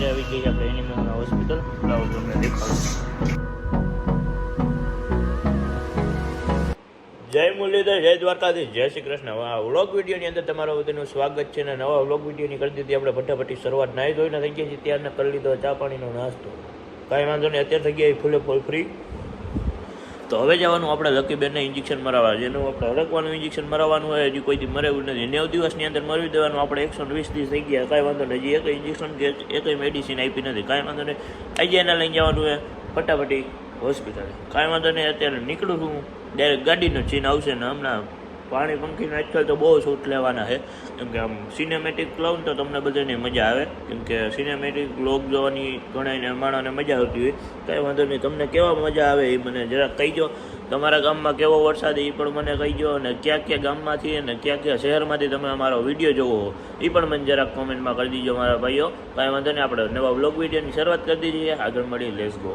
અત્યારે આવી ગઈ આપણે એનિમલ હોસ્પિટલ. લાવો તમને દેખાડું. જય મુરલીધર, જય દ્વારકાધીશ, જય શ્રી કૃષ્ણ. આ વ્લોગ વિડીયોની અંદર તમારા બધાનું સ્વાગત છે અને નવા વ્લોગ વિડીયોની કરી દીધી આપણે ફટાફટી શરૂઆત નાહી ધોઈને થઈ ગઈ છે. ત્યારને કરી લીધો ચા પાણીનો નાસ્તો. કાંઈ વાંધો નહીં, અત્યારે થઈ ગયા ફૂલે ફૂલ ફ્રી. તો હવે જવાનું આપણે લકીબેનને ઇન્જેક્શન મરાવવા. જેનું આપણે હડકવાનું ઇન્જેક્શન મરાવવાનું હોય, હજી કોઈ દી મરેવું નથી. નેવ દિવસની અંદર મરવી દેવાનું, આપણે એકસો વીસ દિવસ થઈ ગયા, કાંઈ વાંધો નહીં. હજી એક ઇન્જેક્શન કે એકય મેડિસિન આપી નથી. કાંઈ વાંધો નહીં. આજે એને લઈને જવાનું હોય ફટાફટી હોસ્પિટલે કાંઈ વાંધો નહીં, અત્યારે નીકળું છું ડાયરેક્ટ ગાડીનો ચીન આવશે ને હમણાં. પાણી પંખીને આજકાલ તો બહુ શૂટ લેવાના છે. કેમ કે આમ સિનેમેટિક લઉં તો તમને બધાને મજા આવે. કેમ કે સિનેમેટિક લોક જોવાની ઘણા માણસને મજા આવતી હોય. કાંઈ વાંધો નહીં, તમને કેવા મજા આવે એ મને જરાક કહીજો. તમારા ગામમાં કેવો વરસાદ એ પણ મને કહીજો અને ક્યાં ક્યાં ગામમાંથી અને ક્યાં ક્યાં શહેરમાંથી તમે અમારો વીડિયો જોવો એ પણ મને જરાક કોમેન્ટમાં કરી દીજો મારા ભાઈઓ. કાંઈ વાંધો નહીં, આપણે નવા બ્લોગ વિડીયોની શરૂઆત કરી દીધી આગળ મળી let's go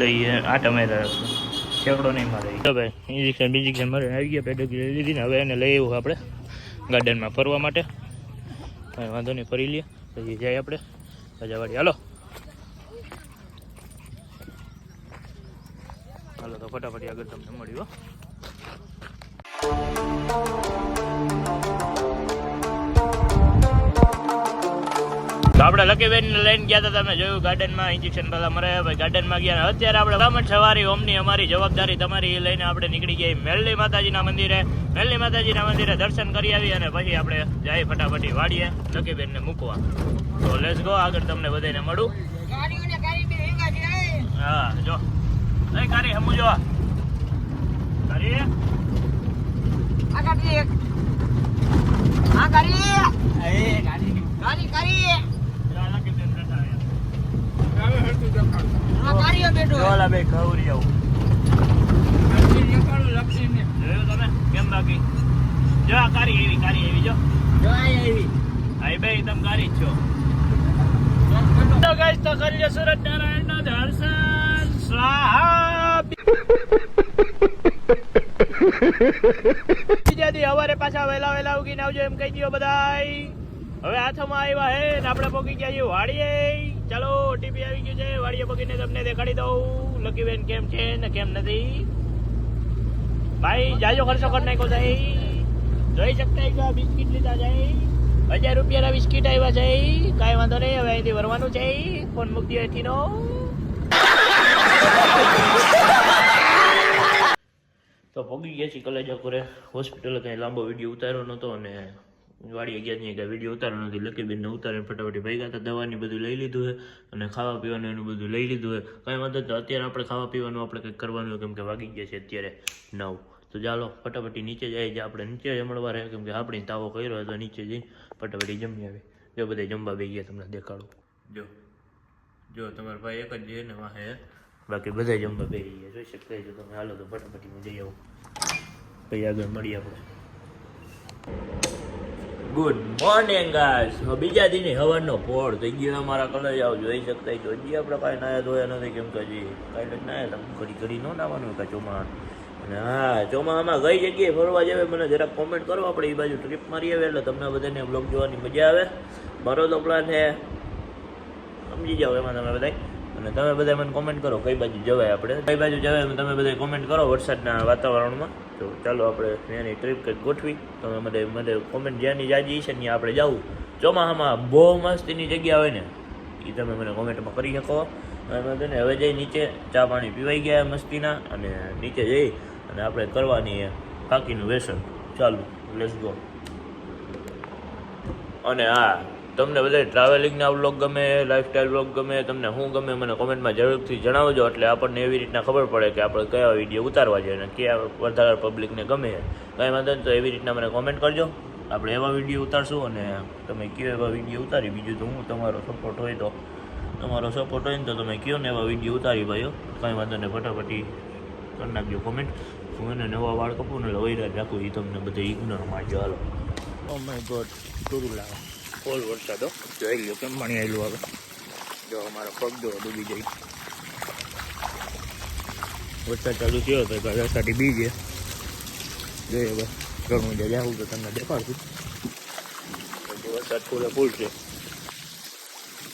લઈએ આટા માર્યા છેકડો નહીં મારે. તો ભાઈ ઇન્જેક્શન બિન્જેક્શન મારે આવી ગયા પેડોગી લીધી ને હવે એને લઈ આવ્યું આપણે ગાર્ડનમાં ફરવા માટે. કાંઈ વાંધો નહીં, ફરી લઈએ. પછી જાય આપણે. રજાવાડી હાલો. હાલો, તો ફટાફટ આગળ તમને મળ્યું, હો. આપણે લકીબેન લઈને ગયા હતા તમે જોયું ગાર્ડનમાં ઇન્જેક્શન પહેલા મરે ભાઈ ગાર્ડનમાં ગયા અત્યારે આપણે બ્રાહ્મણ સવારી ઓમની અમારી જવાબદારી તમારી એ લઈને આપણે નીકળી ગયા મેલડી માતાજીના મંદિરે. મેલડી માતાજીના મંદિરે દર્શન કરી આવી અને પછી આપણે જાય ફટાફટી વાડીએ લકીબેનને મૂકવા. તો લેસ ગો આગળ તમને બધાને મળું. એ. હા જો. નહીં કારી હમું જો કારી આ ગાડી એક. આ ગાડી. ગાડી. કરી. જા લકીબેન બેઠા અહીંયા. આ ગાડીઓ બેઠો જો ઓલા સુરત નારાયણ નો દર્શન બીજા દી હવારે પાછા વહેલા વહેલા ઉગીને આવજો એમ કહી દો બધાય હવે હાથમાં આવ્યા હે ને આપણે પગી ગયા છીએ ચાલો ટીપી આવી ગયું છે. વાડીએ પગીને તમને દેખાડી દઉં. લકીબેન કેમ છે ને કેમ નથી? ભાઈ, જાજો ખર્ચો કરી નાખ્યો છે. જોઈ શકતા છો બિસ્કિટ લીધા છે? હજાર રૂપિયાના બિસ્કિટ આવ્યા છે. કાંઈ વાંધો નહીં, હવે અહીંથી ભરવાનું છે. ફોન મૂકી દો નો. તો પગી ગયા છીએ કલેજા કરે હોસ્પિટલ કંઈ લાંબો વીડિયો ઉતાર્યો નહોતો અને વાડી ગયા ત્યાં કંઈ વીડિયો ઉતારો નથી લકીબેનને ઉતારીને ફટાફટ ભેગા હતા, દવાની બધું લઈ લીધું છે અને ખાવા પીવાનું એનું બધું લઈ લીધું છે કાંઈ વાંધો. તો અત્યારે આપણે ખાવા પીવાનું આપણે કંઈક કરવાનું કેમ કે વાગી ગયા છે અત્યારે નવ. તો ચાલો, ફટાફટી નીચે જાય, જે આપણે નીચે જમણવા રહે કેમ કે આપણે તાવો કર્યો તો નીચે જઈને ફટાફટી જમી આવે. જો બધા જમવા બે ગયા તમને દેખાડું. જો જો, તમારા ભાઈ એક જ છે ને વાહે બાકી બધા જમવા બે ગયા, જોઈ શકતા જો તમે. હાલો તો ફટાફટી હું જઈ આવું. પછી આગળ મળીએ આપણે. ગુડ મોર્નિંગ ગાઈસ બીજા દિને હવનનો પોળ થઈ ગયો અમારા કલર આવ જોઈ શકતા છો. હજી આપણે કાંઈ નાયા ધોયા નથી કેમ કે હજી કાંઈ નાયા. તમે ઘડી ઘડી ન નાવાનું કાંઈ ચોમાણ અને હા ચોમામાં કઈ જગ્યાએ ફરવા જાવે મને જરાક કોમેન્ટ કરો. આપણે એ બાજુ ટ્રીપ મારી આવે એટલે તમને બધાને બ્લોગ જોવાની મજા આવે. મારો તો પ્લાન છે, સમજી જાઓ એમાં તમે બધા અને તમે બધા મને કોમેન્ટ કરો કઈ બાજુ જવાય આપણે. કઈ બાજુ જવાય તમે બધા કોમેન્ટ કરો વરસાદના વાતાવરણમાં. તો ચાલો આપણે ત્યાંની ટ્રીપ કંઈક ગોઠવી. તમે મને મને કોમેન્ટ જ્યાંની જાજી છે ત્યાં આપણે જવું ચોમાસામાં બહુ મસ્તીની જગ્યા હોય ને એ તમે મને કોમેન્ટમાં કરી શકો. અને તને હવે જઈ નીચે ચા પાણી પીવાઈ ગયા મસ્તીના અને નીચે જઈ અને આપણે કરવાની બાકીનું વ્યસન ચાલુ લેટ્સ ગો અને હા તમને બધા ટ્રાવેલિંગના વ્લોગ ગમે લાઇફસ્ટાઈલ વ્લોગ ગમે, તમને શું ગમે, મને કોમેન્ટમાં જરૂરથી જણાવજો. એટલે આપણને એવી રીતના ખબર પડે કે આપણે કયા વીડિયો ઉતારવા જોઈએ અને કયા વધારે પબ્લિકને ગમે. કાંઈ વાંધો તો એવી રીતના મને કોમેન્ટ કરજો. આપણે એવા વીડિયો ઉતારશું અને તમે કયો એવા વીડિયો ઉતારી? બીજું તો હું તમારો સપોર્ટ હોય તો. તમારો સપોર્ટ હોય ને તો તમે કયો ને એવા વીડિયો ઉતારી ભાઈઓ? કાંઈ વાંધો નહીં, ફટાફટી કરી નાખજો કોમેન્ટ હું એને નવા વાળ કપું ને લવૈરા રાખું એ તમને બધે ઇગ્નોર મારજો. હાલો. ઓ માય ગોડ ટુરુ લાવો. ફોલ વરસાદ જોઈ લો કેમ મણી આવેલું હવે જો અમારો પગ જો ડૂબી જાય. વરસાદ ચાલુ થયો તો બી છે. જોઈએ હવે. ઘણું જે આવું તો તમને દેખાડશું પછી વરસાદ ફૂલે ફૂલ છે.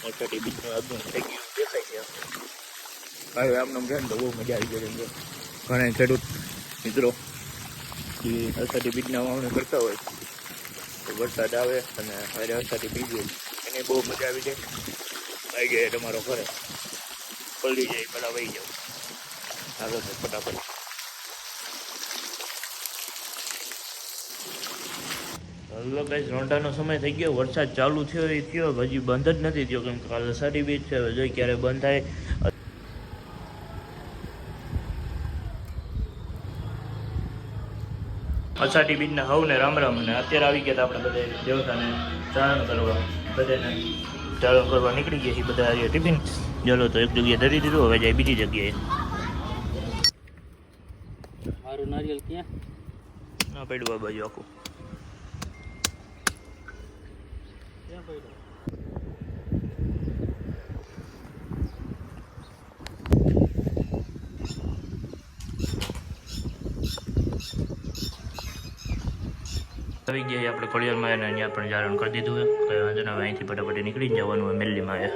વરસાદી બીજનું આગળ થઈ ગયું દેખાય છે હવે આમને છે તો બહુ મજા આવી જાય ઘણા ખેડૂત મિત્રો જે વરસાદી બીજના વાવણી કરતા હોય તો વરસાદ આવે અને હારે વરસાદી બીજ હોય એને બહુ મજા આવી જાય. આવી જાય તમારો ઘરે. પલળી જાય, પેલા વહી જાવ. હાલો તો ફટાફટ. હલો ગાઈસ રોંઢાનો સમય થઈ ગયો. વરસાદ ચાલુ થયો એ થયો. હજી બંધ જ નથી થયો. કેમ કે સારી બીજ છે. હવે જોઈ ક્યારે બંધ થાય. અષાઢી બીજના હવને રામ રામ અને અત્યારે આવી ગયા આપણે બધે દેવતાને ચારણ કરવા. બધાને ચારણ કરવા નીકળી ગયા છીએ બધા આજે ટિફિન. ચલો તો એક જગ્યાએ ધરી દીધું હવે જાય બીજી જગ્યાએ. મારું નારિયેલ ક્યાં? ના પડ્યું આ બાજુ આખું. ક્યાં પડ્યું? આવી ગયા આપણે ખોડિયારમાં અને અહીંયા પણ ચારણ કરી દીધું કંઈ વાંધો હવે અહીંથી ફટાફટ નીકળી જવાનું હોય મેલ્લીમાં એ.